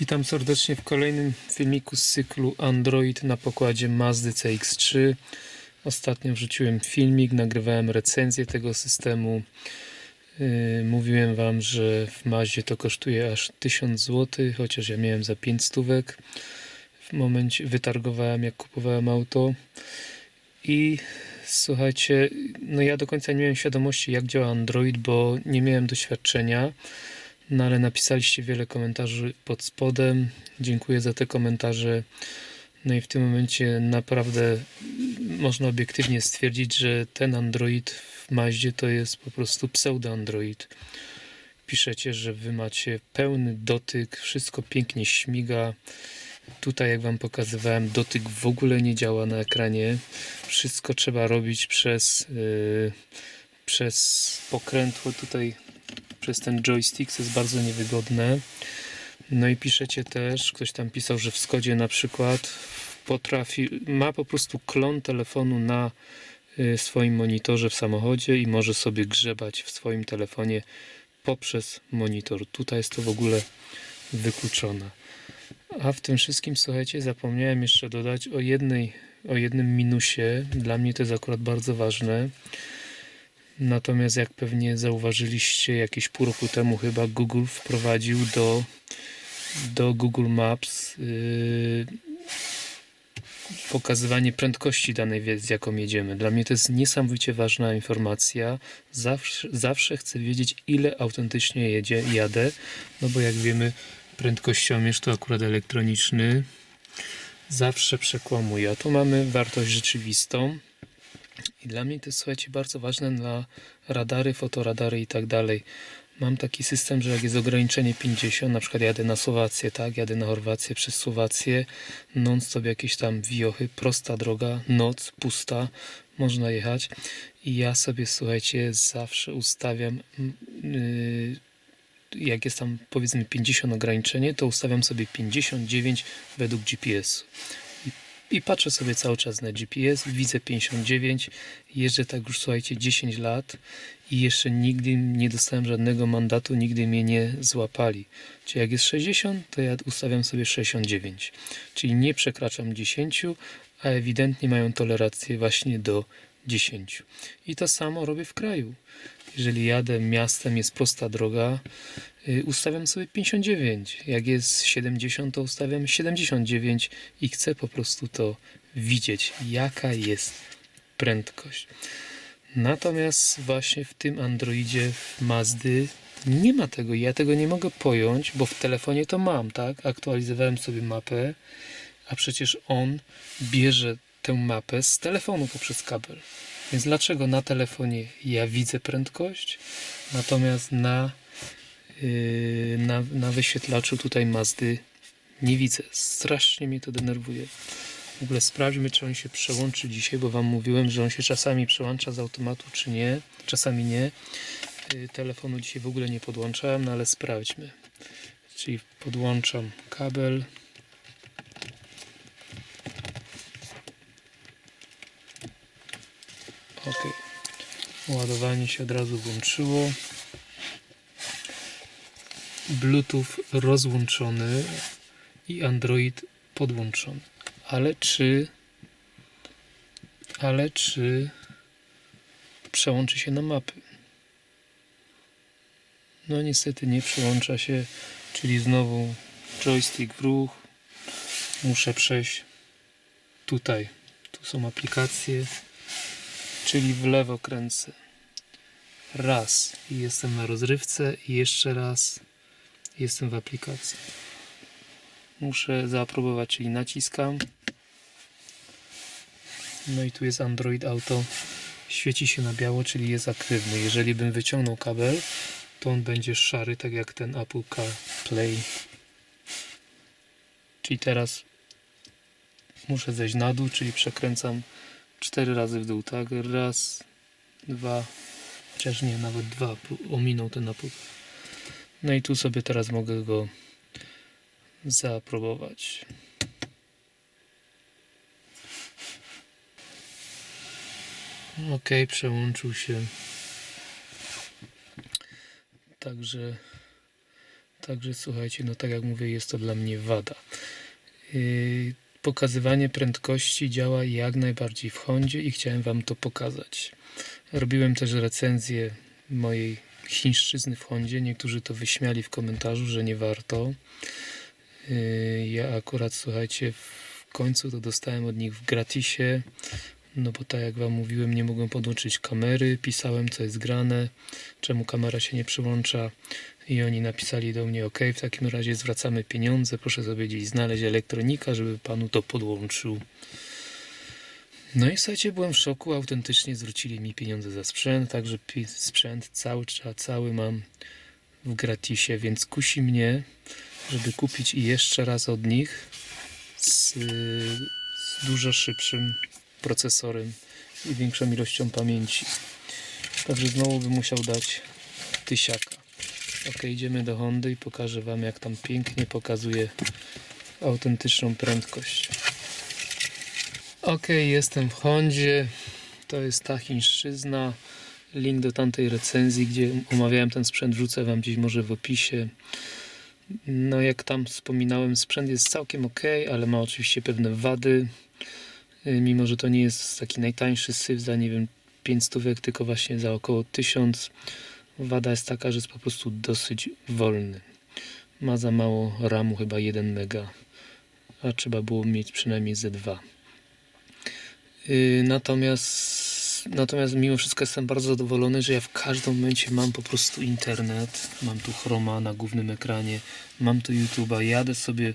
Witam serdecznie w kolejnym filmiku z cyklu Android na pokładzie Mazdy CX-3. Ostatnio wrzuciłem filmik, nagrywałem recenzję tego systemu. Yy, Mówiłem Wam, że w Mazdzie to kosztuje aż 1000 zł, chociaż ja miałem za 5 stówek. W momencie wytargowałem, jak kupowałem auto. I słuchajcie, no ja do końca nie miałem świadomości, jak działa Android, bo nie miałem doświadczenia. No ale napisaliście wiele komentarzy pod spodem. Dziękuję za te komentarze. No i w tym momencie naprawdę można obiektywnie stwierdzić, że ten Android w Maździe to jest po prostu pseudo-Android. Piszecie, że wy macie pełny dotyk, wszystko pięknie śmiga. Tutaj, jak wam pokazywałem, dotyk w ogóle nie działa na ekranie. Wszystko trzeba robić przez, yy, przez pokrętło tutaj przez ten joystick, jest bardzo niewygodne. No i piszecie też, ktoś tam pisał, że w Skodzie na przykład potrafi, ma po prostu klon telefonu na y, swoim monitorze w samochodzie i może sobie grzebać w swoim telefonie poprzez monitor. Tutaj jest to w ogóle wykluczone. A w tym wszystkim, słuchajcie, zapomniałem jeszcze dodać o jednej, o jednym minusie. Dla mnie to jest akurat bardzo ważne. Natomiast jak pewnie zauważyliście, jakieś pół roku temu chyba Google wprowadził do, do Google Maps yy, pokazywanie prędkości danej wiedzy, jaką jedziemy. Dla mnie to jest niesamowicie ważna informacja. Zawsze, zawsze chcę wiedzieć, ile autentycznie jedzie, jadę, no bo jak wiemy, prędkościomierz to akurat elektroniczny zawsze przekłamuje. A tu mamy wartość rzeczywistą. I dla mnie to jest, słuchajcie, bardzo ważne na radary, fotoradary i tak dalej. Mam taki system, że jak jest ograniczenie 50, na przykład jadę na Słowację, tak, jadę na Chorwację przez Słowację, non-stop jakieś tam wiochy, prosta droga, noc, pusta, można jechać. I ja sobie, słuchajcie, zawsze ustawiam, yy, jak jest tam powiedzmy 50 ograniczenie, to ustawiam sobie 59 według GPS-u i patrzę sobie cały czas na GPS, widzę 59, jeżdżę tak już słuchajcie 10 lat i jeszcze nigdy nie dostałem żadnego mandatu, nigdy mnie nie złapali. Czyli jak jest 60, to ja ustawiam sobie 69, czyli nie przekraczam 10, a ewidentnie mają tolerację właśnie do 10. I to samo robię w kraju. Jeżeli jadę miastem, jest prosta droga, y, ustawiam sobie 59. Jak jest 70, to ustawiam 79 i chcę po prostu to widzieć, jaka jest prędkość. Natomiast właśnie w tym Androidzie w Mazdy nie ma tego. Ja tego nie mogę pojąć, bo w telefonie to mam, tak? Aktualizowałem sobie mapę, a przecież on bierze tę mapę z telefonu poprzez kabel. Więc dlaczego na telefonie ja widzę prędkość, natomiast na, yy, na, na wyświetlaczu tutaj Mazdy nie widzę. Strasznie mnie to denerwuje. W ogóle sprawdźmy, czy on się przełączy dzisiaj, bo Wam mówiłem, że on się czasami przełącza z automatu, czy nie. Czasami nie. Yy, telefonu dzisiaj w ogóle nie podłączałem, no ale sprawdźmy. Czyli podłączam kabel. Ok. Ładowanie się od razu włączyło. Bluetooth rozłączony i Android podłączony. Ale czy ale czy przełączy się na mapy? No niestety nie przełącza się, czyli znowu joystick w ruch. Muszę przejść tutaj. Tu są aplikacje czyli w lewo kręcę. Raz i jestem na rozrywce i jeszcze raz jestem w aplikacji. Muszę zaaprobować, czyli naciskam. No i tu jest Android Auto. Świeci się na biało, czyli jest aktywny. Jeżeli bym wyciągnął kabel, to on będzie szary, tak jak ten Apple CarPlay. Czyli teraz muszę zejść na dół, czyli przekręcam cztery razy w dół, tak? Raz, dwa, chociaż nie, nawet dwa, ominął ten napój. No i tu sobie teraz mogę go zaaprobować. Ok, przełączył się. Także Także słuchajcie, no tak jak mówię, jest to dla mnie wada. Yy, pokazywanie prędkości działa jak najbardziej w Hondzie i chciałem Wam to pokazać. Robiłem też recenzję mojej chińszczyzny w Hondzie. Niektórzy to wyśmiali w komentarzu, że nie warto. Yy, Ja akurat, słuchajcie, w końcu to dostałem od nich w gratisie. No bo tak jak Wam mówiłem, nie mogłem podłączyć kamery. Pisałem, co jest grane, czemu kamera się nie przyłącza. I oni napisali do mnie, ok, w takim razie zwracamy pieniądze, proszę sobie gdzieś znaleźć elektronika, żeby panu to podłączył. No i słuchajcie, byłem w szoku, autentycznie zwrócili mi pieniądze za sprzęt, także sprzęt cały, cały mam w gratisie, więc kusi mnie, żeby kupić i jeszcze raz od nich z, z dużo szybszym procesorem i większą ilością pamięci. Także znowu bym musiał dać tysiaka. Ok, idziemy do Hondy i pokażę Wam, jak tam pięknie pokazuje autentyczną prędkość. Ok, jestem w Hondzie. To jest ta chińszczyzna. Link do tamtej recenzji, gdzie omawiałem ten sprzęt, wrzucę Wam gdzieś może w opisie. No, jak tam wspominałem, sprzęt jest całkiem ok, ale ma oczywiście pewne wady. Y, Mimo, że to nie jest taki najtańszy syf za nie wiem 5 stówek, tylko właśnie za około 1000. Wada jest taka, że jest po prostu dosyć wolny. Ma za mało RAMu, chyba 1 mega, a trzeba było mieć przynajmniej ze 2. Yy, natomiast, natomiast mimo wszystko jestem bardzo zadowolony, że ja w każdym momencie mam po prostu internet. Mam tu Chroma na głównym ekranie, mam tu YouTube'a, jadę sobie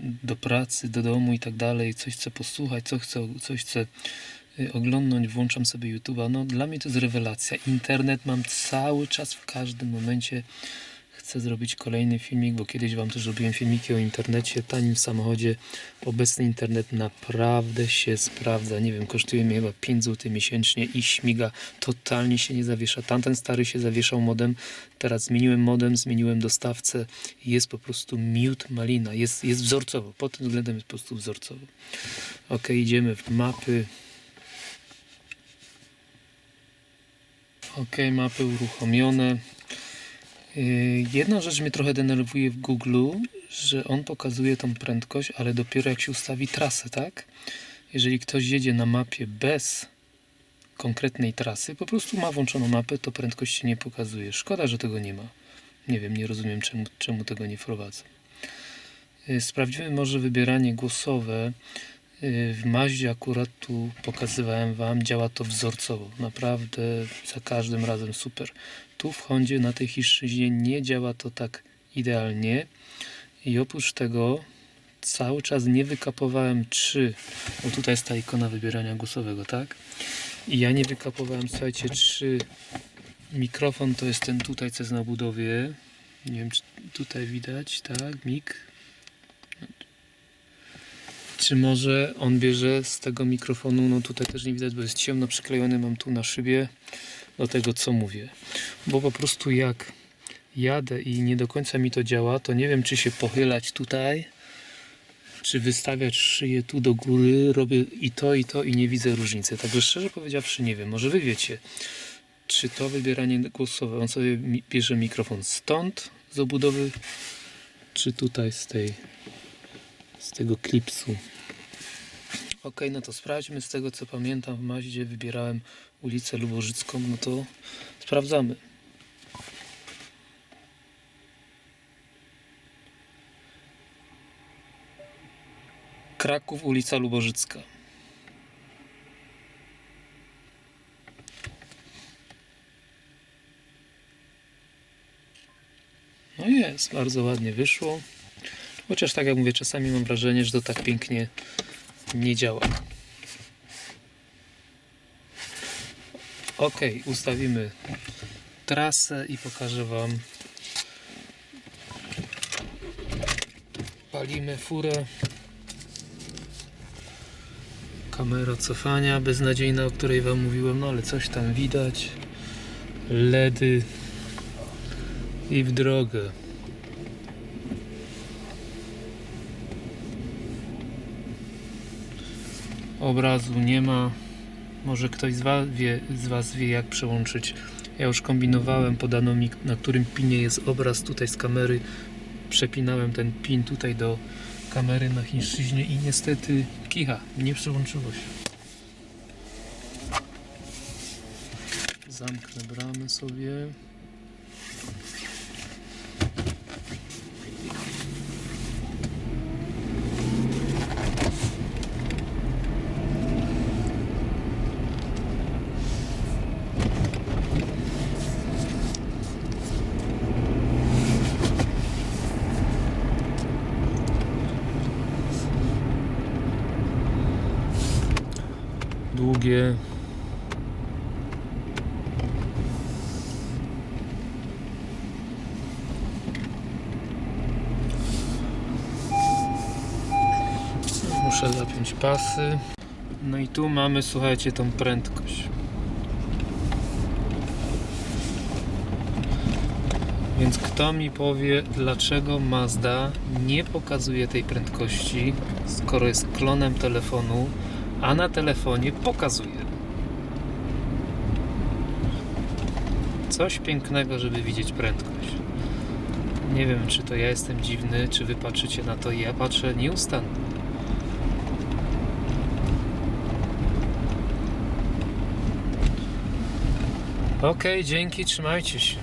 do pracy, do domu i tak dalej, coś chcę posłuchać, co chcę, coś chcę y, oglądnąć, włączam sobie YouTube'a. No dla mnie to jest rewelacja. Internet mam cały czas, w każdym momencie. Chcę zrobić kolejny filmik, bo kiedyś Wam też robiłem filmiki o internecie, tanim w samochodzie. Obecny internet naprawdę się sprawdza. Nie wiem, kosztuje mi chyba 5 zł miesięcznie i śmiga. Totalnie się nie zawiesza. Tamten stary się zawieszał modem. Teraz zmieniłem modem, zmieniłem dostawcę. Jest po prostu miód malina. Jest, jest wzorcowo. Pod tym względem jest po prostu wzorcowo. Ok, idziemy w mapy. Ok, mapy uruchomione. Yy, Jedna rzecz mnie trochę denerwuje w Google, że on pokazuje tą prędkość, ale dopiero jak się ustawi trasę, tak? Jeżeli ktoś jedzie na mapie bez konkretnej trasy, po prostu ma włączoną mapę, to prędkość się nie pokazuje. Szkoda, że tego nie ma. Nie wiem, nie rozumiem czemu, czemu tego nie wprowadzą. Yy, Sprawdzimy może wybieranie głosowe. Yy, W Maździe akurat tu pokazywałem Wam, działa to wzorcowo. Naprawdę za każdym razem super. Tu w Hondzie na tej chińszczyźnie nie działa to tak idealnie. I oprócz tego cały czas nie wykapowałem czy, bo tutaj jest ta ikona wybierania głosowego, tak? I ja nie wykapowałem, słuchajcie, czy mikrofon to jest ten tutaj, co jest na budowie. Nie wiem, czy tutaj widać, tak? Mik. Czy może on bierze z tego mikrofonu, no tutaj też nie widać, bo jest ciemno przyklejony, mam tu na szybie do tego, co mówię. Bo po prostu jak jadę i nie do końca mi to działa, to nie wiem, czy się pochylać tutaj, czy wystawiać szyję tu do góry, robię i to, i to i nie widzę różnicy. Także szczerze powiedziawszy nie wiem, może wy wiecie, czy to wybieranie głosowe, on sobie bierze mikrofon stąd z obudowy, czy tutaj z tej, z tego klipsu. Ok, no to sprawdźmy. Z tego co pamiętam, w Maździe wybierałem ulicę Lubożycką, no to sprawdzamy. Kraków, ulica Lubożycka. No jest, bardzo ładnie wyszło. Chociaż tak jak mówię, czasami mam wrażenie, że to tak pięknie nie działa. Ok, ustawimy trasę i pokażę Wam. Palimy furę. Kamera cofania beznadziejna, o której Wam mówiłem, no ale coś tam widać. LEDy i w drogę. Obrazu nie ma. Może ktoś z was, wie, z was wie, jak przełączyć. Ja już kombinowałem, podano mi, na którym pinie jest obraz tutaj z kamery. przepinałem ten pin tutaj do kamery na chińszczyźnie i niestety kicha, nie przyłączyło się. Zamknę bramę sobie. Długie Muszę zapiąć pasy. No i tu mamy, słuchajcie, tą prędkość. Więc kto mi powie, dlaczego Mazda nie pokazuje tej prędkości, skoro jest klonem telefonu, a na telefonie pokazuje? Coś pięknego, żeby widzieć prędkość. Nie wiem, czy to ja jestem dziwny, czy wy patrzycie na to ja patrzę nieustannie. Okej, dzięki, trzymajcie się.